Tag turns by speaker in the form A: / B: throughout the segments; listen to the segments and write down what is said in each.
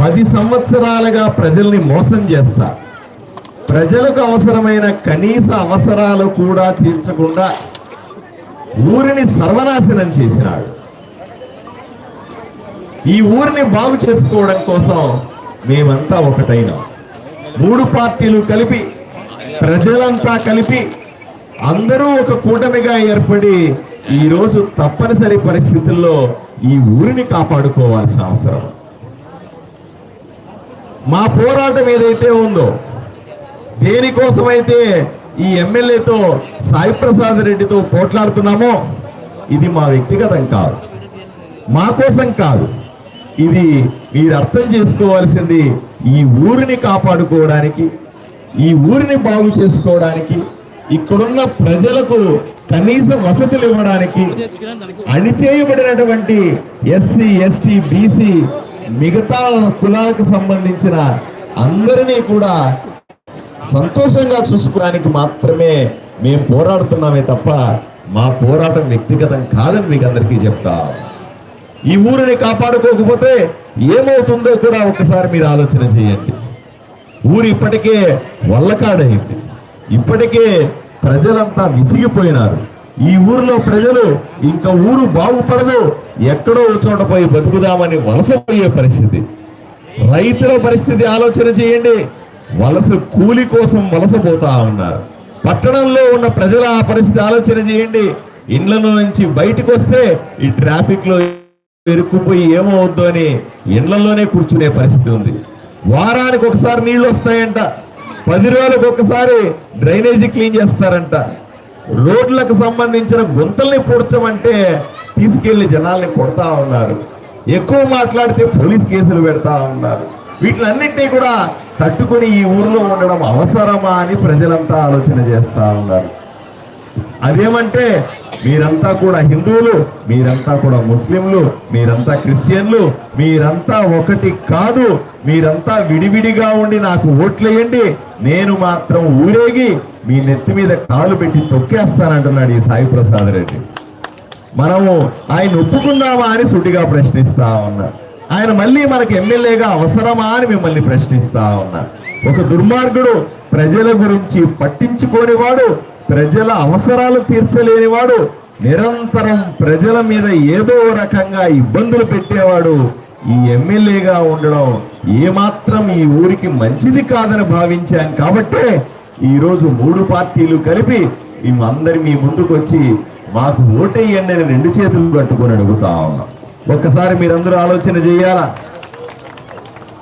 A: పది సంవత్సరాలుగా ప్రజల్ని మోసం చేస్తా. ప్రజలకు అవసరమైన కనీస అవసరాలు కూడా తీర్చకుండా ఊరిని సర్వనాశనం చేసినాడు. ఈ ఊరిని బాగు చేసుకోవడం కోసం మేమంతా ఒకటైనాం. మూడు పార్టీలు కలిపి ప్రజలంతా కలిపి అందరూ ఒక కూటమిగా ఏర్పడి ఈరోజు తప్పనిసరి పరిస్థితుల్లో ఈ ఊరిని కాపాడుకోవాల్సిన అవసరం. మా పోరాటం ఏదైతే ఉందో దేనికోసమైతే ఈ ఎమ్మెల్యేతో సాయి ప్రసాద్ రెడ్డితో పోట్లాడుతున్నామో ఇది మా వ్యక్తిగతం కాదు. మా కోసం కాదు. ఇది మీరు అర్థం చేసుకోవాల్సింది ఈ ఊరిని కాపాడుకోవడానికి ఈ ఊరిని బాగు చేసుకోవడానికి ఇక్కడున్న ప్రజలకు కనీస వసతులు ఇవ్వడానికి అణిచేయబడినటువంటి ఎస్సీ ఎస్టీ బీసీ మిగతా కులాలకు సంబంధించిన అందరినీ కూడా సంతోషంగా చూసుకోవడానికి మాత్రమే మేము పోరాడుతున్నామే తప్ప మా పోరాటం వ్యక్తిగతం కాదని మీకు అందరికీ చెప్తా. ఈ ఊరిని కాపాడుకోకపోతే ఏమవుతుందో కూడా ఒకసారి మీరు ఆలోచన చేయండి. ఊరు ఇప్పటికే వల్లకాడైంది. ఇప్పటికే ప్రజలంతా విసిగిపోయినారు. ఈ ఊరిలో ప్రజలు ఇంకా ఊరు బాగుపడదు ఎక్కడో చోట పోయి బతుకుదామని వలసపోయే పరిస్థితి. రైతుల పరిస్థితి ఆలోచన చేయండి. వలస కూలి కోసం వలసపోతా ఉన్నారు. పట్టణంలో ఉన్న ప్రజల ఆ పరిస్థితి ఆలోచన చేయండి. ఇండ్లలో నుంచి బయటకు వస్తే ఈ ట్రాఫిక్లో పెరుక్కుపోయి ఏమవుద్దు అని ఇండ్లలోనే కూర్చునే పరిస్థితి ఉంది. వారానికి ఒకసారి నీళ్ళు వస్తాయంట. పది రోజులకు ఒకసారి డ్రైనేజీ క్లీన్ చేస్తారంట. రోడ్లకు సంబంధించిన గుంతల్ని పూడ్చమంటే తీసుకెళ్ళి జనాల్ని కొడతా ఉన్నారు. ఎక్కువ మాట్లాడితే పోలీస్ కేసులు పెడతా ఉన్నారు. వీటిలన్నింటినీ కూడా తట్టుకొని ఈ ఊర్లో ఉండడం అవసరమా అని ప్రజలంతా ఆలోచన చేస్తా ఉన్నారు. అదేమంటే మీరంతా కూడా హిందువులు మీరంతా కూడా ముస్లింలు మీరంతా క్రిస్టియన్లు మీరంతా ఒకటి కాదు మీరంతా విడివిడిగా ఉండి నాకు ఓట్లేయండి నేను మాత్రం ఊరేగి మీ నెత్తి మీద కాలు పెట్టి తొక్కేస్తానంటున్నాడు ఈ సాయి ప్రసాద్ రెడ్డి. మనము ఆయన ఒప్పుకుందామా అని సుటిగా ప్రశ్నిస్తా ఉన్నా. ఆయన మళ్ళీ మనకి ఎమ్మెల్యేగా అవసరమా అని మిమ్మల్ని ప్రశ్నిస్తా ఉన్నా. ఒక దుర్మార్గుడు ప్రజల గురించి పట్టించుకోనివాడు ప్రజల అవసరాలు తీర్చలేనివాడు నిరంతరం ప్రజల మీద ఏదో రకంగా ఇబ్బందులు పెట్టేవాడు ఈ ఎమ్మెల్యేగా ఉండడం ఏమాత్రం ఈ ఊరికి మంచిది కాదని భావించాం కాబట్టే ఈరోజు మూడు పార్టీలు కలిపి మేమందరి మీ ముందుకు వచ్చి మాకు ఓటేయండి అని రెండు చేతులు కట్టుకొని అడుగుతా ఉన్నాం. ఒక్కసారి మీరందరూ ఆలోచన చేయాలా?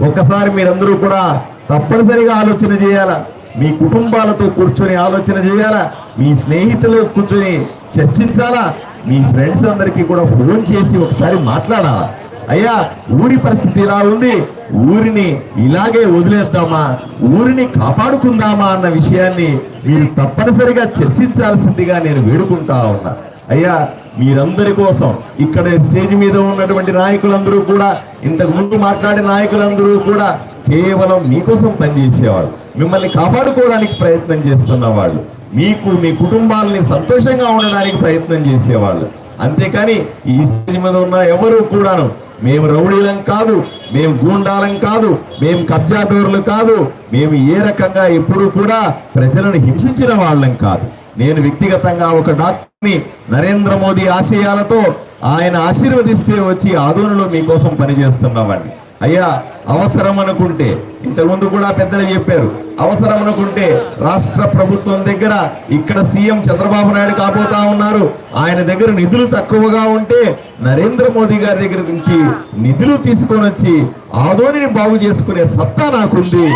A: ఒక్కసారి మీరందరూ కూడా తప్పనిసరిగా ఆలోచన చేయాలా? మీ కుటుంబాలతో కూర్చొని ఆలోచన చేయాలా? మీ స్నేహితులు కూర్చొని చర్చించాలా? మీ ఫ్రెండ్స్ అందరికీ కూడా ఫోన్ చేసి ఒకసారి మాట్లాడాలా? అయ్యా ఊరి పరిస్థితి ఇలా ఉంది. ఊరిని ఇలాగే వదిలేద్దామా? ఊరిని కాపాడుకుందామా అన్న విషయాన్ని మీరు తప్పనిసరిగా చర్చించాల్సిందిగా నేను వేడుకుంటా ఉన్నా. అయ్యా మీరందరి కోసం ఇక్కడ స్టేజ్ మీద ఉన్నటువంటి నాయకులందరూ కూడా ఇంతకు ముందు మాట్లాడే నాయకులందరూ కూడా కేవలం మీకోసం పనిచేసేవాళ్ళు. మిమ్మల్ని కాపాడుకోవడానికి ప్రయత్నం చేస్తున్న వాళ్ళు. మీకు మీ కుటుంబాలని సంతోషంగా ఉండడానికి ప్రయత్నం చేసేవాళ్ళు. అంతేకాని ఈ స్టేజ్ మీద ఉన్న ఎవరు కూడాను మేము రౌడీలం కాదు మేము గూండాలం కాదు మేము కబ్జాదారులు కాదు మేము ఏ రకంగా ఎప్పుడూ కూడా ప్రజలను హింసించిన వాళ్ళం కాదు. నేను వ్యక్తిగతంగా ఒక డాక్టర్ని నరేంద్ర మోదీ ఆశయాలతో ఆయన ఆశీర్వదిస్తే వచ్చి ఆదోళనలో మీకోసం పనిచేస్తున్నామండి. అయ్యా అవసరం అనుకుంటే ఇంతకుముందు కూడా పెద్దలు చెప్పారు అవసరం అనుకుంటే రాష్ట్ర ప్రభుత్వం దగ్గర ఇక్కడ సీఎం చంద్రబాబు నాయుడు కాబోతా ఉన్నారు. ఆయన దగ్గర నిధులు తక్కువగా ఉంటే నరేంద్ర మోదీ గారి దగ్గర నుంచి నిధులు తీసుకొని వచ్చి ఆదోనిని బాగు చేసుకునే సత్తా నాకుంది.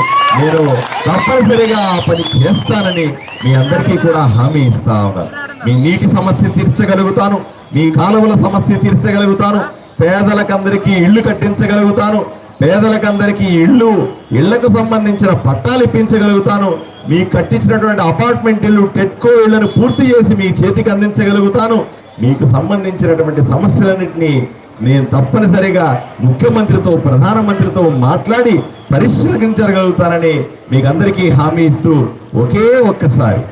A: నేను తప్పనిసరిగా ఆ పని చేస్తానని మీ అందరికీ కూడా హామీ ఇస్తా ఉన్నాను. మీ నీటి సమస్య తీర్చగలుగుతాను మీ కాలువల సమస్య తీర్చగలుగుతాను పేదలకందరికీ ఇళ్ళు కట్టించగలుగుతాను. పేదలకందరికీ ఇళ్ళు ఇళ్ళకు సంబంధించిన పట్టాలు ఇప్పించగలుగుతాను. మీ కట్టించినటువంటి అపార్ట్మెంట్ ఇల్లు టెట్కో ఇళ్ళను పూర్తి చేసి మీ చేతికి అందించగలుగుతాను. మీకు సంబంధించినటువంటి సమస్యలన్నింటినీ నేను తప్పనిసరిగా ముఖ్యమంత్రితో ప్రధానమంత్రితో మాట్లాడి పరిష్కరించగలుగుతానని మీకు అందరికీ హామీ ఇస్తూ ఒకే ఒక్కసారి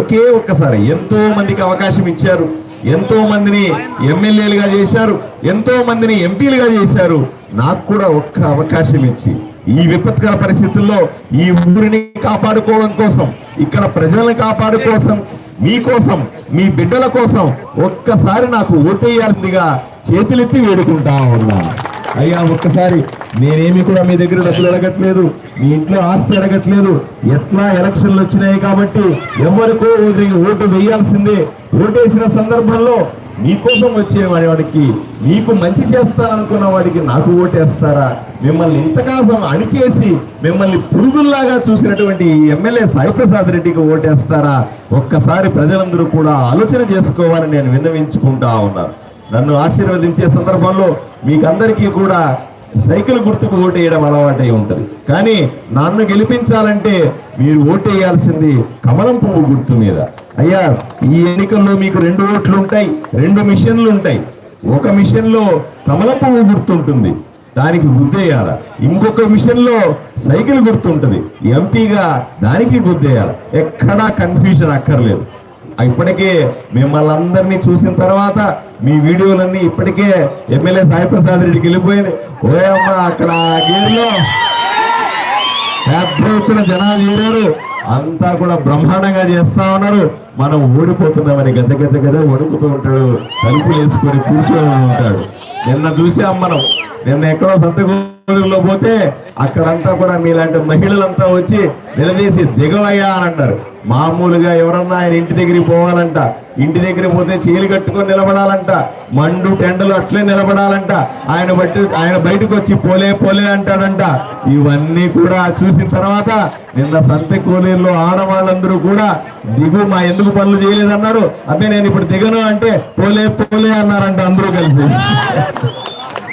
A: ఒకే ఒక్కసారి ఎంతో మందికి అవకాశం ఇచ్చారు. ఎంతో మందిని ఎమ్మెల్యేలుగా చేశారు ఎంతో మందిని ఎంపీలుగా చేశారు. నాకు కూడా ఒక్క అవకాశం ఇచ్చి ఈ విపత్కర పరిస్థితుల్లో ఈ ఊరిని కాపాడుకోవడం కోసం ఇక్కడ ప్రజలను కాపాడుకోసం మీకోసం మీ బిడ్డల కోసం ఒక్కసారి నాకు ఓటేయాల్సిందిగా చేతులెత్తి వేడుకుంటా ఉన్నాను. అయ్యా ఒక్కసారి నేనేమి కూడా మీ దగ్గర డబ్బులు అడగట్లేదు మీ ఇంట్లో ఆస్తి అడగట్లేదు. ఎట్లా ఎలక్షన్లు వచ్చినాయి కాబట్టి ఎవరికో ఒకరికి ఓటు వేయాల్సిందే. ఓటేసిన సందర్భంలో మీకోసం వచ్చే వాడికి మీకు మంచి చేస్తాననుకున్న వాడికి నాకు ఓటేస్తారా? మిమ్మల్ని ఇంతకాలం అణిచేసి మిమ్మల్ని పురుగుల్లాగా చూసినటువంటి ఎమ్మెల్యే సాయిప్రసాద్ రెడ్డికి ఓటేస్తారా? ఒక్కసారి ప్రజలందరూ కూడా ఆలోచన చేసుకోవాలని నేను విన్నవించుకుంటా ఉన్నాను. నన్ను ఆశీర్వదించే సందర్భంలో మీకందరికీ కూడా సైకిల్ గుర్తుకు ఓటేయడం అలవాటై ఉంటుంది. కానీ నన్ను గెలిపించాలంటే మీరు ఓటేయాల్సింది కమలం పువ్వు గుర్తు మీద. అయ్యా ఈ ఎన్నికల్లో మీకు రెండు ఓట్లు ఉంటాయి రెండు మిషన్లు ఉంటాయి ఒక మిషన్లో కమలం పువ్వు గుర్తుంటుంది దానికి గుద్దేయాల. ఇంకొక మిషన్లో సైకిల్ గుర్తుంటుంది ఎంపీగా దానికి గుద్దేయాలి. ఎక్కడా కన్ఫ్యూజన్ అక్కర్లేదు. ఇప్పటికే మిమ్మల్ని అందరినీ చూసిన తర్వాత మీ వీడియోలన్నీ ఇప్పటికే ఎమ్మెల్యే సాయిప్రసాద్ రెడ్డికి వెళ్ళిపోయింది. ఓయమ్మ అక్కడ గేర్లో పెద్ద ఎత్తున జనాలు చేరారు అంతా కూడా బ్రహ్మాండంగా చేస్తా ఉన్నారు. మనం ఓడిపోతున్నామని గజ గజ గజ వణుకుతూ ఉంటాడు. తలుపులు వేసుకొని కూర్చొని ఉంటాడు. నిన్న చూసాం మనం. నిన్న ఎక్కడో సంతకూరులో పోతే అక్కడంతా కూడా మీలాంటి మహిళలంతా వచ్చి నిలదీసి దిగవయ్యా అని అంటారు మామూలుగా ఎవరన్నా ఆయన ఇంటి దగ్గరికి పోవాలంట. ఇంటి దగ్గర పోతే చీలు కట్టుకొని నిలబడాలంట. మండు టెండలు అట్లే నిలబడాలంట. ఆయన బట్టి ఆయన బయటకు వచ్చి పోలే పోలే అంటాడంట. ఇవన్నీ కూడా చూసిన తర్వాత నిన్న సంత కోలేరులో ఆడవాళ్ళందరూ కూడా దిగు మా ఎందుకు పనులు చేయలేదన్నారు. అదే నేను ఇప్పుడు దిగను అంటే పోలే పోలే అన్నారంట అందరూ కలిసి.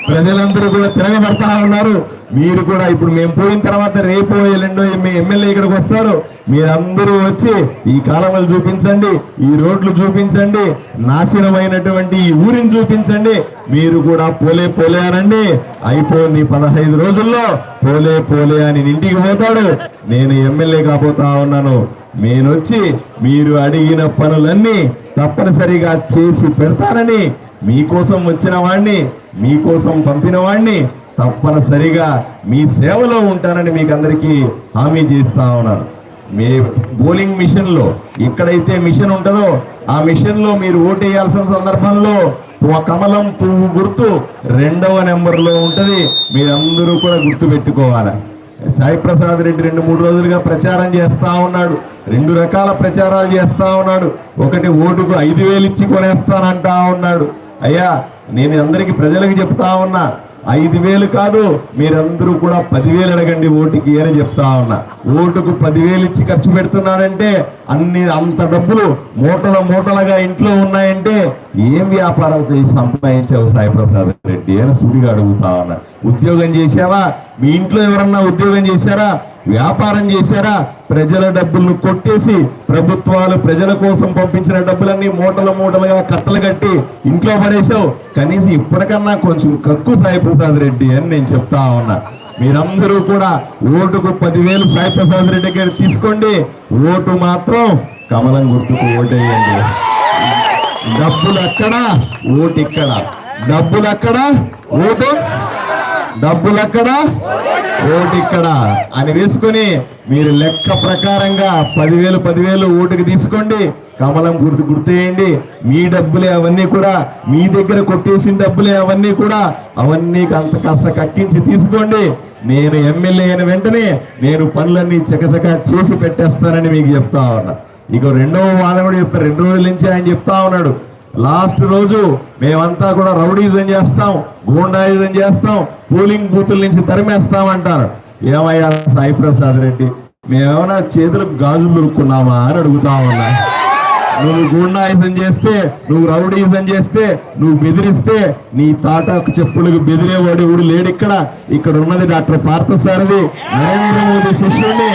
A: ప్రజలందరూ కూడా తిరగబడతా ఉన్నారు. మీరు కూడా ఇప్పుడు మేము పోయిన తర్వాత రేపు ఎల్లుండో మీ ఎమ్మెల్యే ఇక్కడికి వస్తారు. మీరందరూ వచ్చి ఈ కాలువలు చూపించండి ఈ రోడ్లు చూపించండి నాశనమైనటువంటి ఈ ఊరిని చూపించండి. మీరు కూడా పోలే పోలే అనండి. అయిపోయింది పదహైదు రోజుల్లో పోలే పోలే అని ఇంటికి పోతాడు. నేను ఎమ్మెల్యే కాబోతా ఉన్నాను. నేనొచ్చి మీరు అడిగిన పనులన్నీ తప్పనిసరిగా చేసి పెడతానని మీకోసం వచ్చిన వాడిని మీకోసం పంపిన వాడిని తప్పనిసరిగా మీ సేవలో ఉంటానని మీకు అందరికీ హామీ చేస్తా ఉన్నాను. మీ బౌలింగ్ మిషన్లో ఎక్కడైతే మిషన్ ఉంటుందో ఆ మిషన్లో మీరు ఓటేయాల్సిన సందర్భంలో కమలం పువ్వు గుర్తు రెండవ నెంబర్లో ఉంటుంది. మీరందరూ కూడా గుర్తు పెట్టుకోవాలి సాయి ప్రసాద్ రెడ్డి రెండు మూడు రోజులుగా ప్రచారం చేస్తూ ఉన్నాడు. రెండు రకాల ప్రచారాలు చేస్తూ ఉన్నాడు. ఒకటి ఓటుకు ఐదు వేలు ఇచ్చి కొనేస్తానంటా ఉన్నాడు. అయ్యా నేను అందరికి ప్రజలకు చెప్తా ఉన్నా. ఐదు వేలు కాదు మీరందరూ కూడా పదివేలు అడగండి ఓటుకి అని చెప్తా ఉన్నా. ఓటుకు పదివేలు ఇచ్చి ఖర్చు పెడుతున్నారంటే అన్ని అంత డబ్బులు మూటల మూటలుగా ఇంట్లో ఉన్నాయంటే ఏం వ్యాపారం చేసి సంపాదించావు సాయి ప్రసాద్ రెడ్డి అని సూరిగా అడుగుతా ఉన్నా. ఉద్యోగం చేసావా మీ ఇంట్లో ఎవరన్నా ఉద్యోగం చేశారా? వ్యాపారం చేశారా? ప్రజల డబ్బులను కొట్టేసి ప్రభుత్వాలు ప్రజల కోసం పంపించిన డబ్బులన్నీ మూటలు మూటలుగా కట్టలు కట్టి ఇంట్లో పడేసావు కనీసం ఇప్పటికన్నా కొంచెం కక్కు సాయి ప్రసాద్ రెడ్డి అని నేను చెప్తా ఉన్నా. మీరందరూ కూడా ఓటుకు పదివేలు సాయి ప్రసాద్ రెడ్డి గారు తీసుకోండి. ఓటు మాత్రం కమలం గుర్తుకు ఓటేయండి. డబ్బులు అక్కడ ఓటు ఇక్కడ. డబ్బులు అక్కడ ఓటు డబ్బులు అక్కడ ఓటు ఇక్కడ అని వేసుకొని మీరు లెక్క ప్రకారంగా పదివేలు పదివేలు ఓటుకి తీసుకోండి. కమలం గుర్తు గుర్తేయండి. మీ డబ్బులే అవన్నీ కూడా మీ దగ్గర కొట్టేసిన డబ్బులే అవన్నీ కూడా అవన్నీ అంత కాస్త కక్కించి తీసుకోండి. నేను ఎమ్మెల్యే అయిన వెంటనే నేను పనులన్నీ చకచక చేసి పెట్టేస్తానని మీకు చెప్తా ఉన్నా. ఇక రెండవ వాదన కూడా చెప్తా రెండు రోజుల నుంచి ఆయన చెప్తా ఉన్నాడు. లాస్ట్ రోజు మేమంతా కూడా రౌడీజం చేస్తాం గూండాయిజం చేస్తాం పోలింగ్ బూతుల నుంచి తరిమేస్తాం అంటారు ఏమయ్యా సాయి ప్రసాద్ రెడ్డి మేమేమైనా చేతులకు గాజులు దొరుకున్నామా అని అడుగుతా ఉన్నా. నువ్వు గూండాయిజం చేస్తే నువ్వు రౌడీజం చేస్తే నువ్వు బెదిరిస్తే నీ తాటాకు చెప్పులకు బెదిరేవాడు ఎవడు లేడు ఇక్కడ. ఇక్కడ ఉన్నది డాక్టర్ పార్థసారథి నరేంద్ర మోదీ శిష్యుడిని.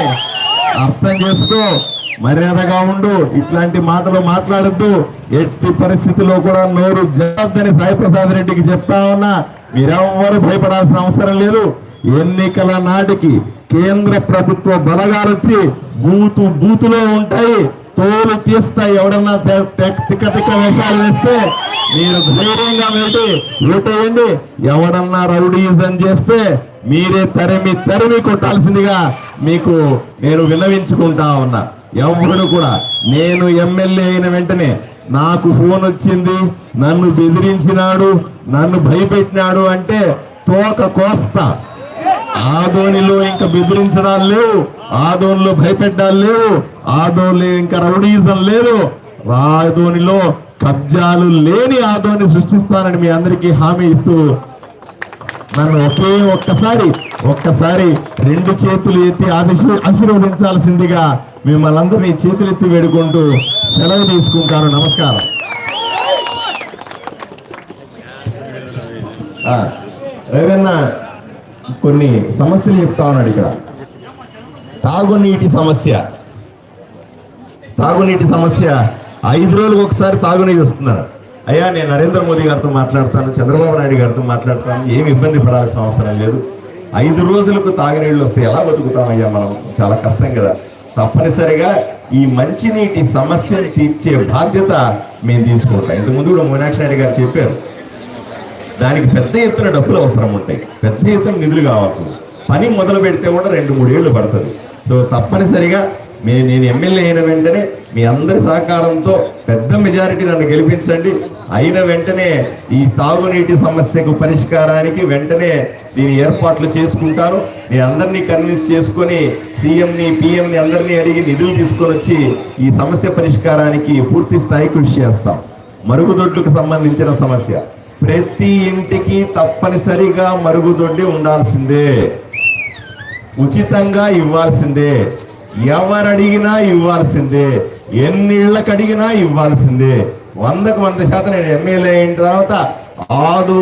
A: అర్థం చేసుకో. మర్యాదగా ఉండు. ఇట్లాంటి మాటలు మాట్లాడద్దు. ఎట్టి పరిస్థితిలో కూడా నోరు జరద్దని సాయిప్రసాద్ రెడ్డికి చెప్తా ఉన్నా. మీరెవ్వరు భయపడాల్సిన అవసరం లేదు. ఎన్నికల నాటికి కేంద్ర ప్రభుత్వ బలగాలు వచ్చి బూతు బూతులో ఉంటాయి. తోలు తీస్తాయి. ఎవడన్నా తె- తిక్క తిక్క వేషాలు వేస్తే మీరు ధైర్యంగా వెళ్ళి ఓటేయండి. ఎవడన్నా రౌడీజం చేస్తే మీరే తరిమి తరిమి కొట్టాల్సిందిగా మీకు నేను విన్నవించుకుంటా ఉన్నా. ఎవరు కూడా నేను ఎమ్మెల్యే అయిన వెంటనే నాకు ఫోన్ వచ్చింది నన్ను బెదిరించినాడు నన్ను భయపెట్టినాడు అంటే తోక కోస్తా. ఆదోనిలో ఇంకా బెదిరించడాలు లేవు ఆదోనిలో భయపెట్టాలు లేవు ఆదోనిలో ఇంకా రౌడీజం లేదు. ఆదోనిలో కబ్జాలు లేని ఆదోని సృష్టిస్తానని మీ అందరికీ హామీ ఇస్తూ నన్ను ఒకే ఒక్కసారి ఒక్కసారి రెండు చేతులు ఎత్తి ఆశీర్ ఆశీర్వదించాల్సిందిగా మిమ్మల్ని అందరినీ చేతులు ఎత్తి వేడుకుంటూ సెలవు తీసుకుంటాను. నమస్కారం. ఆ, కొన్ని సమస్యలు చెప్తా ఉన్నాడు ఇక్కడ. తాగునీటి సమస్య. తాగునీటి సమస్య. ఐదు రోజులకు ఒకసారి తాగునీరు వస్తున్నారు. అయ్యా నేను నరేంద్ర మోదీ గారితో మాట్లాడతాను చంద్రబాబు నాయుడు గారితో మాట్లాడతాను. ఏమి ఇబ్బంది పడాల్సిన అవసరం లేదు. ఐదు రోజులకు తాగునీళ్ళు వస్తే ఎలా బతుకుతామయ్యా మనం? చాలా కష్టం కదా. తప్పనిసరిగా ఈ మంచినీటి సమస్యను తీర్చే బాధ్యత మేము తీసుకుంటాం. ఇంతకుముందు కూడా మీనాక్షి నాయుడు గారు చెప్పారు. దానికి పెద్ద ఎత్తున డబ్బులు అవసరం ఉంటాయి. పెద్ద ఎత్తున నిధులు కావాల్సి పని మొదలు పెడితే కూడా రెండు మూడు ఏళ్ళు పడుతుంది. సో తప్పనిసరిగా మే నేను ఎమ్మెల్యే అయిన వెంటనే మీ అందరి సహకారంతో పెద్ద మెజారిటీ నన్ను గెలిపించండి. అయిన వెంటనే ఈ తాగునీటి సమస్యకు పరిష్కారానికి వెంటనే దీని ఏర్పాట్లు చేసుకుంటాను నేను అందరినీ కన్విన్స్ చేసుకొని సీఎంని పిఎంని అందరినీ అడిగి నిధులు తీసుకొని వచ్చి ఈ సమస్య పరిష్కారానికి పూర్తి స్థాయి కృషి చేస్తాం. మరుగుదొడ్లకు సంబంధించిన సమస్య. ప్రతి ఇంటికి తప్పనిసరిగా మరుగుదొడ్డి ఉండాల్సిందే. ఉచితంగా ఇవ్వాల్సిందే. ఎవరు అడిగినా ఇవ్వాల్సిందే. ఎన్నిళ్ళకి అడిగినా ఇవ్వాల్సిందే. వందకు వంద శాతం నేను ఎమ్మెల్యే అయిన తర్వాత ఆదు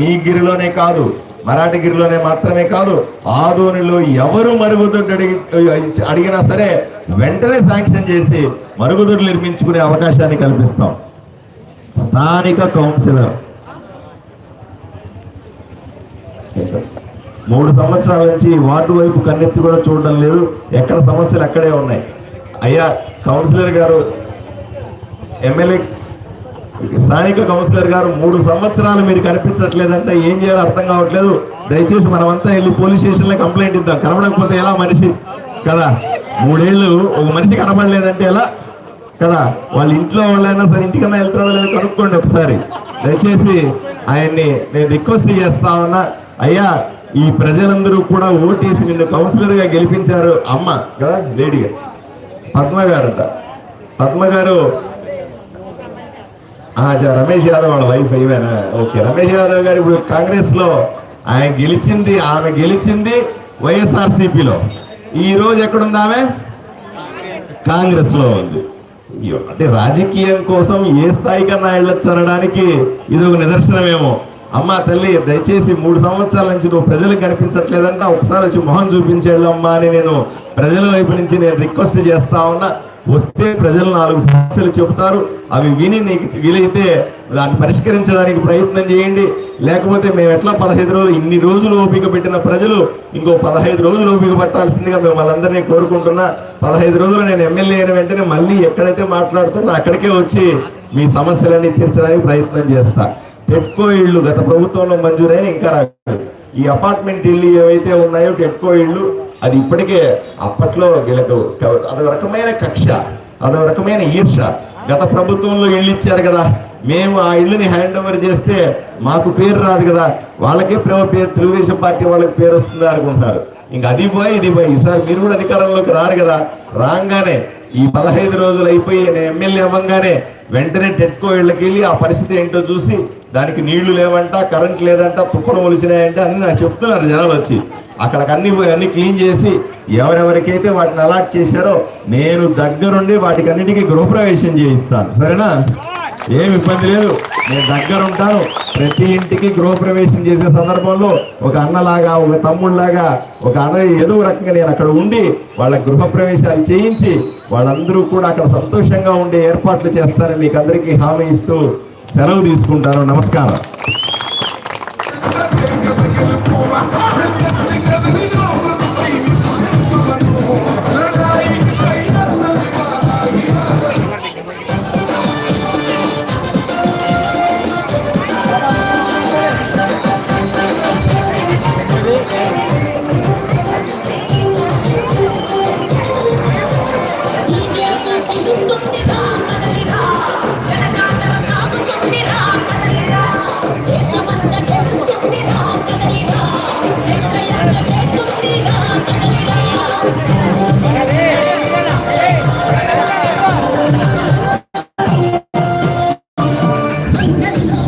A: మీ గిరిలోనే కాదు. మరాఠగిరిలోనే మాత్రమే కాదు ఆదోనిలో ఎవరు మరుగుదొడ్డు అడిగి అడిగినా సరే వెంటనే శాంక్షన్ చేసి మరుగుదొడ్లు నిర్మించుకునే అవకాశాన్ని కల్పిస్తాం. స్థానిక కౌన్సిలర్. మూడు సంవత్సరాల నుంచి వార్డు వైపు కన్నెత్తి కూడా చూడడం లేదు. ఎక్కడ సమస్యలు అక్కడే ఉన్నాయి. అయ్యా కౌన్సిలర్ గారు ఎమ్మెల్యే స్థానిక కౌన్సిలర్ గారు మూడు సంవత్సరాలు మీరు కనిపించట్లేదంటే ఏం చేయాలో అర్థం కావట్లేదు. దయచేసి మనమంతా వెళ్ళి పోలీస్ స్టేషన్లో కంప్లైంట్ ఇద్దాం. కనబడకపోతే ఎలా మనిషి? కదా? మూడేళ్ళు ఒక మనిషి కనబడలేదంటే ఎలా? కదా? వాళ్ళ ఇంట్లో వాళ్ళైనా సరే ఇంటికన్నా వెళ్తున్నారో లేదో కనుక్కోండి ఒకసారి. దయచేసి ఆయన్ని నేను రిక్వెస్ట్ చేస్తా ఉన్నా. అయ్యా ఈ ప్రజలందరూ కూడా ఓటేసి నిన్ను కౌన్సిలర్గా గెలిపించారు. అమ్మ కదా? లేడీగా. పద్మ గారట. పద్మ గారు సార్ రమేష్ యాదవ్ వాళ్ళ వైఫ్ అయ్యేనా ఓకే రమేష్ యాదవ్ గారు ఇప్పుడు కాంగ్రెస్లో ఆయన గెలిచింది ఆమె గెలిచింది వైఎస్ఆర్సీపీలో. ఈ రోజు ఎక్కడుంది ఆమె? కాంగ్రెస్లో ఉంది అంటే రాజకీయం కోసం ఏ స్థాయికన్నా వెళ్ళొచ్చనడానికి ఇది ఒక నిదర్శనమేమో. అమ్మా తల్లి దయచేసి మూడు సంవత్సరాల నుంచి నువ్వు ప్రజలకు కనిపించట్లేదంట. ఒకసారి వచ్చి మొహం చూపించేళ్ళమ్మా అని నేను ప్రజల వైపు నుంచి నేను రిక్వెస్ట్ చేస్తా ఉన్నా. వస్తే ప్రజలు నాలుగు సమస్యలు చెబుతారు. అవి విని నీకు వీలైతే దాన్ని పరిష్కరించడానికి ప్రయత్నం చేయండి. లేకపోతే మేము ఎట్లా పదహైదు రోజులు ఇన్ని రోజులు ఓపిక పెట్టిన ప్రజలు ఇంకో పదహైదు రోజులు ఓపిక పట్టాల్సిందిగా మిమ్మల్ని అందరినీ కోరుకుంటున్నా. పదహైదు రోజులు నేను ఎమ్మెల్యే అయిన వెంటనే మళ్ళీ ఎక్కడైతే మాట్లాడుతున్నా అక్కడికే వచ్చి మీ సమస్యలన్నీ తీర్చడానికి ప్రయత్నం చేస్తా. పెట్టుకో ఇళ్ళు గత ప్రభుత్వంలో మంజూరైన ఇంకా రాలేదు. ఈ అపార్ట్మెంట్ ఇల్లు ఏవైతే ఉన్నాయో టెట్కో ఇళ్ళు అది ఇప్పటికే అప్పట్లో వీళ్ళకు అదొక రకమైన కక్ష అదొక రకమైన ఈర్ష. గత ప్రభుత్వంలో ఇళ్ళు ఇచ్చారు కదా మేము ఆ ఇల్లుని హ్యాండ్ ఓవర్ చేస్తే మాకు పేరు రాదు కదా వాళ్ళకే ప్రేమ పేరు తెలుగుదేశం పార్టీ వాళ్ళకి పేరు వస్తుంది అనుకుంటున్నారు. ఇంకా అది పోయి ఇది పోయి ఈసారి మీరు కూడా అధికారంలోకి రారు కదా రాగానే ఈ పదహైదు రోజులు అయిపోయి నేను ఎమ్మెల్యే అవ్వగానే వెంటనే టెట్కో ఇళ్ళకి వెళ్ళి ఆ పరిస్థితి ఏంటో చూసి దానికి నీళ్ళు లేవంట కరెంట్ లేదంట తుప్పలు మొలిసినాయంటే అన్ని నాకు చెప్తున్నారు జనాలు వచ్చి. అక్కడికి అన్ని పోయి అన్ని క్లీన్ చేసి ఎవరెవరికైతే వాటిని అలాట్ చేశారో నేను దగ్గరుండి వాటికి అన్నిటికీ గృహప్రవేశం చేయిస్తాను. సరేనా? ఏమి ఇబ్బంది లేదు. నేను దగ్గర ఉంటాను ప్రతి ఇంటికి గృహప్రవేశం చేసే సందర్భంలో ఒక అన్నలాగా ఒక తమ్ముళ్ళలాగా ఒక అన్నయ్య ఏదో రకంగా నేను అక్కడ ఉండి వాళ్ళ గృహప్రవేశాలు చేయించి వాళ్ళందరూ కూడా అక్కడ సంతోషంగా ఉండే ఏర్పాట్లు చేస్తానని మీకు అందరికీ హామీ ఇస్తూ సెలవు తీసుకుంటాను. నమస్కారం.